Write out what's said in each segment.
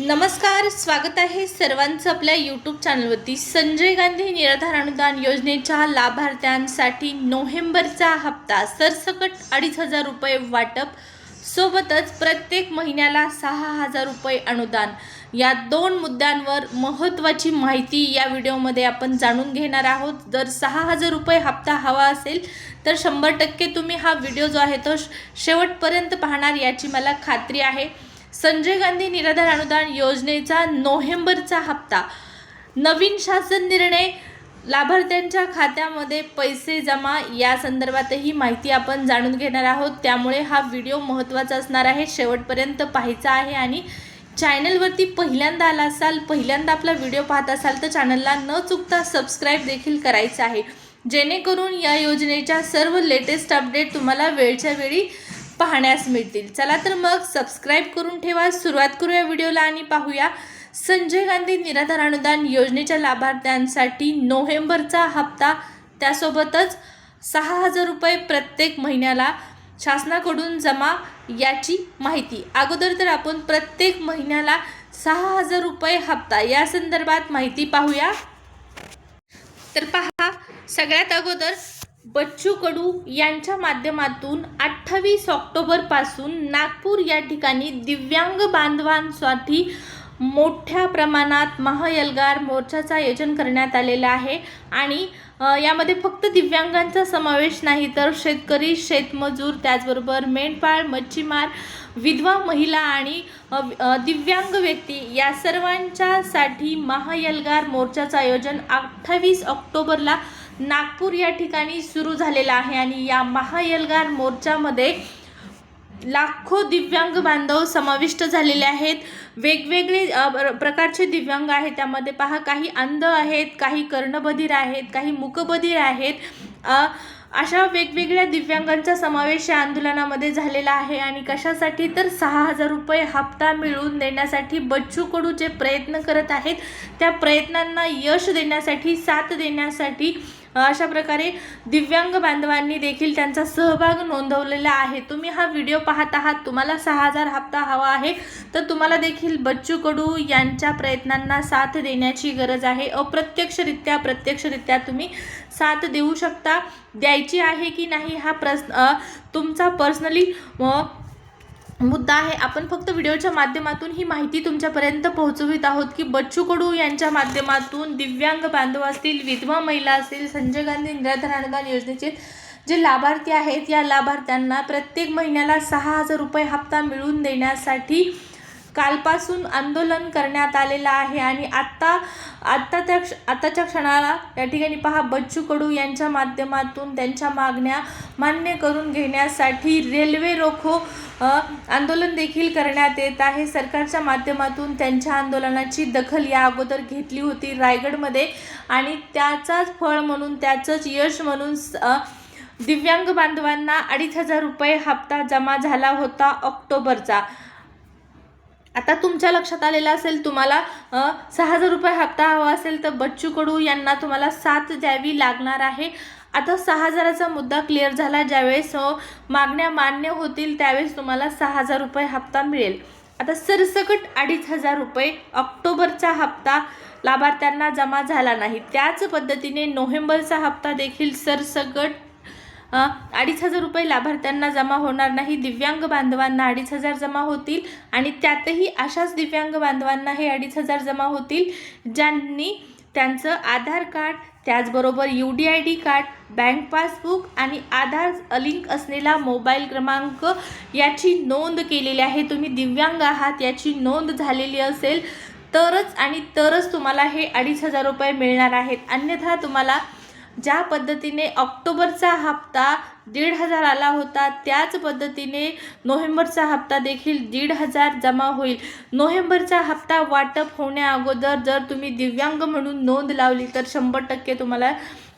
नमस्कार स्वागत आहे सर्वांचं आपल्या यूट्यूब चॅनलवरती संजय गांधी निराधार अनुदान योजनेच्या लाभार्थ्यांसाठी नोव्हेंबरचा हप्ता. सरसकट अडीच हजार रुपये वाटप. सोबतच प्रत्येक महिन्याला सहा हजार रुपये अनुदान. या दोन मुद्द्यांवर महत्त्वाची माहिती या व्हिडिओमध्ये आपण जाणून घेणार आहोत. जर सहा हजार रुपये हप्ता हवा असेल तर शंभर टक्के तुम्ही हा व्हिडिओ जो आहे तो शेवटपर्यंत पाहणार याची मला खात्री आहे. संजय गांधी निराधार अनुदान योजनेचा नोव्हेंबरचा हप्ता. नवीन शासन निर्णय लाभार्थ्यांच्या खात्यामध्ये पैसे जमा या संदर्भातही माहिती आपण जाणून घेणार आहोत. त्यामुळे हा व्हिडिओ महत्त्वाचा असणार आहे. शेवटपर्यंत पाहायचा आहे आणि चॅनलवरती पहिल्यांदा आला असाल पहिल्यांदा आपला व्हिडिओ पाहत असाल तर चॅनलला न चुकता सबस्क्राईब देखील करायचं आहे. जेणेकरून या योजनेच्या सर्व लेटेस्ट अपडेट तुम्हाला वेळच्या वेळी पाहण्यास मिळतील. चला तर मग सबस्क्राईब करून ठेवा. सुरुवात करूया व्हिडिओला आणि पाहूया. संजय गांधी निराधार अनुदान योजनेच्या लाभार्थ्यांसाठी नोव्हेंबरचा हप्ता. त्यासोबतच सहा हजार रुपये प्रत्येक महिन्याला शासनाकडून जमा याची माहिती. अगोदर तर आपण प्रत्येक महिन्याला सहा हजार रुपये हप्ता. या संदर्भात माहिती पाहूया. तर पहा सगळ्यात अगोदर बच्चू कडू यांच्या माध्यमातून अठ्ठावीस ऑक्टोबरपासून नागपूर या ठिकाणी दिव्यांग बांधवांसाठी मोठ्या प्रमाणात महायलगार मोर्चाचं आयोजन करण्यात आलेलं आहे. आणि यामध्ये फक्त दिव्यांगांचा समावेश नाही तर शेतकरी शेतमजूर त्याचबरोबर मेंढपाळ मच्छीमार विधवा महिला आणि दिव्यांग व्यक्ती या सर्वांच्यासाठी महायलगार मोर्चाचं आयोजन अठ्ठावीस ऑक्टोबरला नागपूर या ठिकाणी सुरू झालेला आहे आणि या महायलगार मोर्चामध्ये लाखो दिव्यांग बांधव समाविष्ट झालेले आहेत. वेगवेगळे प्रकारचे दिव्यांग आहेत. त्यामध्ये पहा काही अंध आहेत काही कर्णबधीर आहेत काही मुकबधीर आहेत. अशा वेगवेगळ्या दिव्यांगांचा समावेश या आंदोलनामध्ये झालेला आहे आणि कशासाठी तर सहा हजार रुपये हप्ता मिळवून देण्यासाठी बच्चू कडू जे प्रयत्न करत आहेत त्या प्रयत्नांना यश देण्यासाठी साथ देण्यासाठी अशा प्रकारे दिव्यांग बांधवांनी देखील त्यांचा सहभाग नोंदवलेला आहे. तुम्ही हा व्हिडिओ पाहत आहात तुम्हाला सहा हजार हप्ता हवा आहे तर तुम्हाला देखील बच्चू कडू यांच्या प्रयत्नांना साथ देण्याची गरज आहे. अप्रत्यक्षरित्या प्रत्यक्षरित्या तुम्ही साथ देऊ शकता. द्यायची आहे की नाही हा प्रश्न तुमचा पर्सनली मुद्दा आहे आपण फक्त व्हिडिओच्या माध्यमातून ही माहिती तुमच्यापर्यंत पोहोचवित आहोत की बच्चू कडू यांच्या माध्यमातून दिव्यांग बांधव असतील विधवा महिला असतील संजय गांधी निराधार अनुदान योजनेचे जे लाभार्थी आहेत या लाभार्थ्यांना प्रत्येक महिन्याला सहा हजार रुपये हप्ता मिळवून देण्यासाठी कालपासून आंदोलन करण्यात आलेलं आहे आणि आत्ता आत्ता त्या क्ष आत्ताच्या क्षणाला या ठिकाणी पहा बच्चू कडू यांच्या माध्यमातून त्यांच्या मागण्या मान्य करून घेण्यासाठी रेल्वे रोखो आंदोलन देखील करण्यात येत आहे. सरकारच्या माध्यमातून त्यांच्या आंदोलनाची दखल या अगोदर घेतली होती रायगडमध्ये आणि त्याचाच फळ म्हणून त्याचंच यश म्हणून स- दिव्यांग बांधवांना अडीच हजार रुपये हप्ता जमा झाला होता ऑक्टोबरचा. आता तुमच्या लक्षात आलेलं असेल तुम्हाला सहा हजार रुपये हप्ता हवा असेल तर बच्चू कडू यांना तुम्हाला साथ द्यावी लागणार आहे. आता सहा हजाराचा मुद्दा क्लिअर झाला ज्यावेळेस मागण्या मान्य होतील त्यावेळेस तुम्हाला सहा हजार रुपये हप्ता मिळेल. आता सरसकट अडीच हजार रुपये ऑक्टोबरचा हप्ता लाभार्थ्यांना जमा झाला नाही. त्याच पद्धतीने नोव्हेंबरचा हप्ता देखील सरसकट अडीच हजार रुपये लाभार्थ्यांना जमा होणार नाही. दिव्यांग बांधवांना अडीच हजार जमा होतील आणि त्यातही अशाच दिव्यांग बांधवांना हे अडीच हजार जमा होतील ज्यांनी त्यांचं आधार कार्ड त्याचबरोबर U D I D card bank passbook आणि आधार लिंक असलेला मोबाईल क्रमांक याची नोंद केलेली आहे. तुम्ही दिव्यांग आहात याची नोंद झालेली असेल तरच आणि तरच तुम्हाला हे अडीच हजार रुपये मिळणार आहेत. अन्यथा तुम्हाला ज्या पद्धतीने ऑक्टोबरचा हप्ता दीड हजार आला होता त्याच पद्धतीने नोव्हेंबरचा हप्ता देखील दीड हजार जमा होईल. नोव्हेंबरचा हप्ता वाटप होण्या अगोदर जर तुम्ही दिव्यांग म्हणून नोंद लावली तर शंभर टक्के तुम्हाला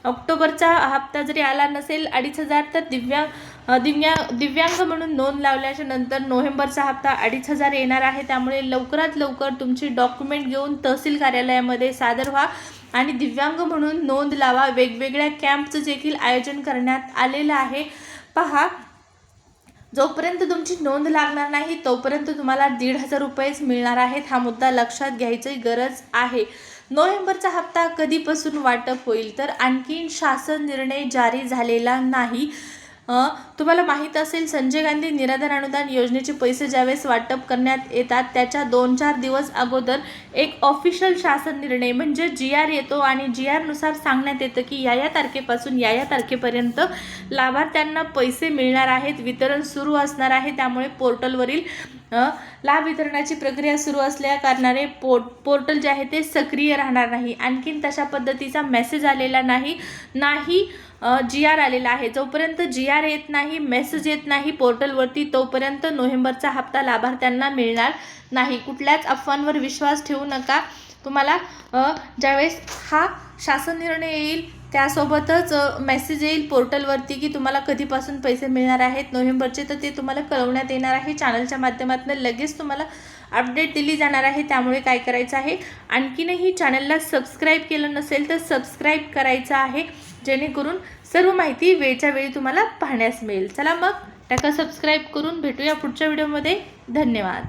ऑक्टोबरचा हप्ता जरी आला नसेल अडीच हजार तर दिव्यांग दिव्या दिव्यांग म्हणून नोंद लावल्याच्या नंतर नोव्हेंबरचा हप्ता अडीच हजार येणार आहे. त्यामुळे लवकरात लवकर तुमची डॉक्युमेंट घेऊन तहसील कार्यालयामध्ये सादर व्हा आणि दिव्यांग म्हणून नोंद लावा. वेगवेगळ्या कॅम्पचं देखील आयोजन करण्यात आलेलं आहे. पहा जोपर्यंत तुमची नोंद लागणार नाही तोपर्यंत तुम्हाला दीड हजार रुपयेच मिळणार आहेत. हा मुद्दा लक्षात घ्यायची गरज आहे. नोव्हेंबरचा हप्ता कधीपासून वाटप होईल? तर आणखीन शासन निर्णय जारी झालेला नाही. तुम्हाला माहीत असेल संजय गांधी निराधार अनुदान योजनेचे पैसे ज्यावेळेस वाटप करण्यात येतात त्याच्या दोन चार दिवस अगोदर एक ऑफिशियल शासन निर्णय म्हणजे जी आर येतो आणि जी आरनुसार सांगण्यात येतं की या या तारखेपासून या या तारखेपर्यंत लाभार्थ्यांना पैसे मिळणार आहेत वितरण सुरू असणार आहे. त्यामुळे पोर्टलवरील लाभ वितरणाची प्रक्रिया सुरू असल्या कारणाने पोर्ट पोर्टल जे आहे ते सक्रिय राहणार नाही. आणखीन तशा पद्धतीचा मेसेज आलेला नाही नाही जी आर आलेला आहे. जोपर्यंत जी आर येत नाही मेसेज येत नाही पोर्टलवरती तोपर्यंत नोव्हेंबरचा हप्ता लाभार्थ्यांना मिळणार नाही. कुठल्याच अफवांवर विश्वास ठेवू नका. तुम्हाला ज्यावेळेस हा शासन निर्णय येईल त्यासोबतच मेसेज येईल पोर्टलवरती की तुम्हाला कधीपासून पैसे मिळणार आहेत. नोव्हेंबरचे तर ते तुम्हाला कळवण्यात येणार आहे. चॅनलच्या माध्यमातून लगेच तुम्हाला अपडेट दिली जाणार आहे. त्यामुळे काय करायचं आहे? आणखीनही चॅनलला सबस्क्राईब केलं नसेल तर सबस्क्राईब करायचं आहे. जेणेकरून सर्व माहिती वेळच्या वेळी तुम्हाला पाहण्यास मिळेल. चला मग टाका सबस्क्राईब करून भेटूया पुढच्या व्हिडिओमध्ये धन्यवाद.